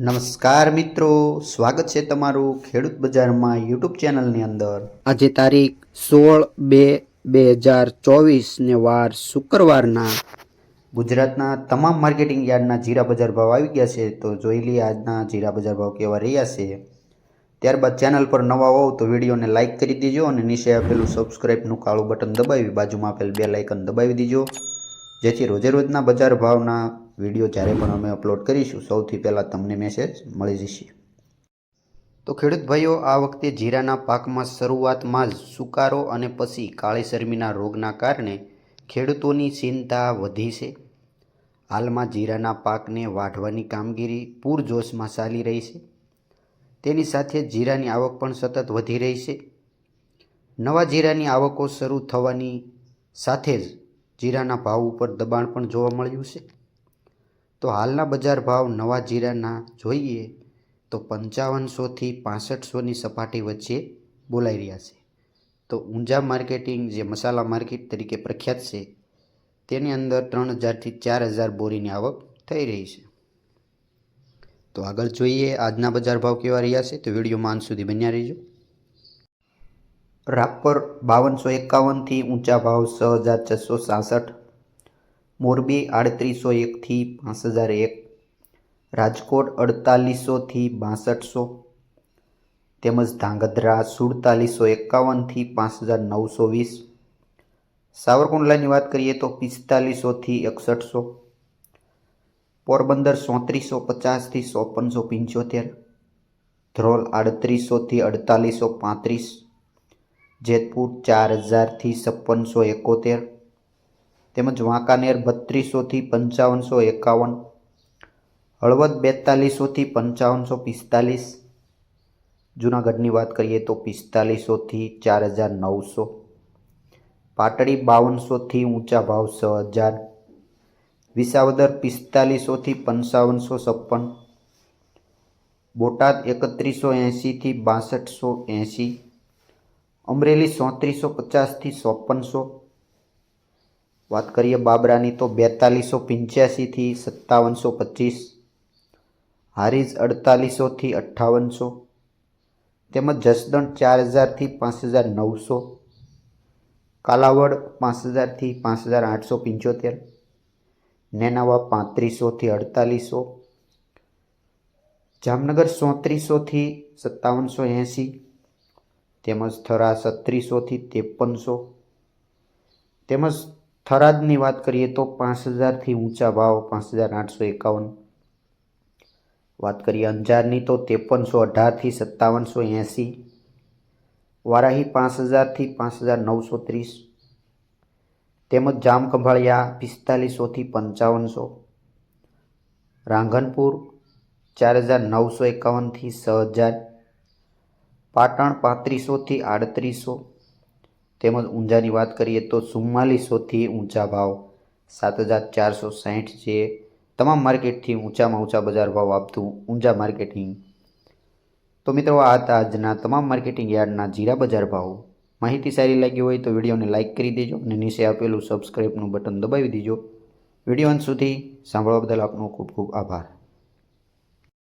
નમસ્કાર મિત્રો, સ્વાગત છે તમારું ખેડૂત બજારમાં યુટ્યુબ ચેનલની અંદર. આજે તારીખ સોળ બે બે હજાર ચોવીસને વાર શુક્રવારના ગુજરાતના તમામ માર્કેટિંગ યાર્ડના જીરા બજાર ભાવ આવી ગયા છે. તો જોઈ લઈએ આજના જીરા બજાર ભાવ કેવા રહ્યા છે. ત્યારબાદ ચેનલ પર નવા હોવ તો વિડીયોને લાઇક કરી દેજો અને નીચે આપેલું સબસ્ક્રાઇબનું કાળું બટન દબાવી બાજુમાં આપેલ બે લાઇકન દબાવી દેજો. જેથી રોજે રોજના બજાર ભાવના વીડિયો જ્યારે પણ અમે અપલોડ કરીશું, સૌથી પહેલાં તમને મેસેજ મળી જશે. તો ખેડૂત ભાઈઓ, આ વખતે જીરાના પાકમાં શરૂઆતમાં જ સુકારો અને પછી કાળી શરમીના રોગના કારણે ખેડૂતોની ચિંતા વધી છે. હાલમાં જીરાના પાકને વાઢવાની કામગીરી પૂરજોશમાં ચાલી રહી છે. તેની સાથે જીરાની આવક પણ સતત વધી રહી છે. નવા જીરાની આવકો શરૂ થવાની સાથે જ જીરાના ભાવ ઉપર દબાણ પણ જોવા મળ્યું છે. તો હાલના બજાર ભાવ નવા જીરાના જોઈએ તો પંચાવનસોથી પાસઠસોની સપાટી વચ્ચે બોલાઈ રહ્યા છે. તો ઊંઝા માર્કેટિંગ જે મસાલા માર્કેટ તરીકે પ્રખ્યાત છે, તેની અંદર ત્રણ હજારથી ચાર હજાર બોરીની આવક થઈ રહી છે. તો આગળ જોઈએ આજના બજાર ભાવ કેવા રહ્યા છે, તો વિડીયોમાં અંત સુધી બન્યા રહીજો. રાપર બાવનસો એકાવનથી ઊંચા ભાવ છ હજાર છસો સાસઠ મોરબી આડત્રીસો એકથી પાંચ હજાર એક. રાજકોટ અડતાલીસોથી બાસઠસો તેમજ ધાંગધ્રા સુડતાલીસો એકાવનથી પાંચ હજાર નવસો વીસ. સાવરકુંડલાની વાત કરીએ તો પિસ્તાલીસોથી એકસઠસો. પોરબંદર સોત્રીસો પચાસથી ચોપનસો પંચોતેર. ધ્રોલ આડત્રીસોથી અડતાલીસો પાંત્રીસ. જેતપુર ચાર હજારથી છપ્પનસો એકોતેર. તેમજ વાંકાનેર બત્રીસોથી પંચાવનસો એકાવન, હળવદ બેતાલીસોથી પંચાવનસો પિસ્તાલીસ, જૂનાગઢની વાત કરીએ તો પિસ્તાલીસોથી ચાર હજાર નવસો, પાટડી બાવનસોથી ઊંચા ભાવ છ હજાર, વિસાવદર પિસ્તાલીસોથી પંચાવનસો છપ્પન, બોટાદ એકત્રીસો એંશીથી બાસઠસો એંશી, અમરેલી ચોત્રીસો પચાસથી ચોપનસો વાત કરીએ બાબરાની તો બેતાલીસો પંચ્યાસીથી સત્તાવનસો પચીસ, હારીજ અડતાલીસોથી અઠ્ઠાવનસો, તેમજ જસદણ ચાર હજારથી પાંચ હજાર નવસો કાલાવડ પાંચ હજારથી પાંચ હજાર આઠસો પંચોતેર, નેનાવા પાંત્રીસોથી અડતાલીસો, જામનગર ચોત્રીસોથી સત્તાવનસો એંસી તેમજ થરા સત્રીસોથી ત્રેપનસો, તેમજ થરાદની વાત કરીએ તો પાંચ હજારથી ઊંચા ભાવ, પાંચ હજાર આઠસો એકાવન. વાત કરીએ અંજારની તો ત્રેપનસો અઢારથી સત્તાવનસો એંસી. વારાહી પાંચ હજારથી પાંચ હજાર નવસો ત્રીસ. તેમજ જામખંભાળિયા પિસ્તાલીસોથી પંચાવનસો. રાંધનપુર ચાર હજાર નવસો એકાવનથી છ હજાર. પાટણ પાંત્રીસોથી આડત્રીસો. તેમજ ઊંઝાની વાત કરીએ તો ચુમ્માલીસોથી ઊંચા ભાવ, સાત હજાર ચારસો સાહીઠ જે તમામ માર્કેટથી ઊંચામાં ઊંચા બજાર ભાવ આપતું ઊંઝા માર્કેટિંગ. તો મિત્રો, આ હતા આજના તમામ માર્કેટિંગ યાર્ડના જીરા બજાર ભાવ. માહિતી સારી લાગી હોય તો વિડીયોને લાઇક કરી દેજો અને નીચે આપેલું સબસ્ક્રાઈબનું બટન દબાવી દેજો. વીડિયો અંત સુધી સાંભળવા બદલ આપનો ખૂબ ખૂબ આભાર.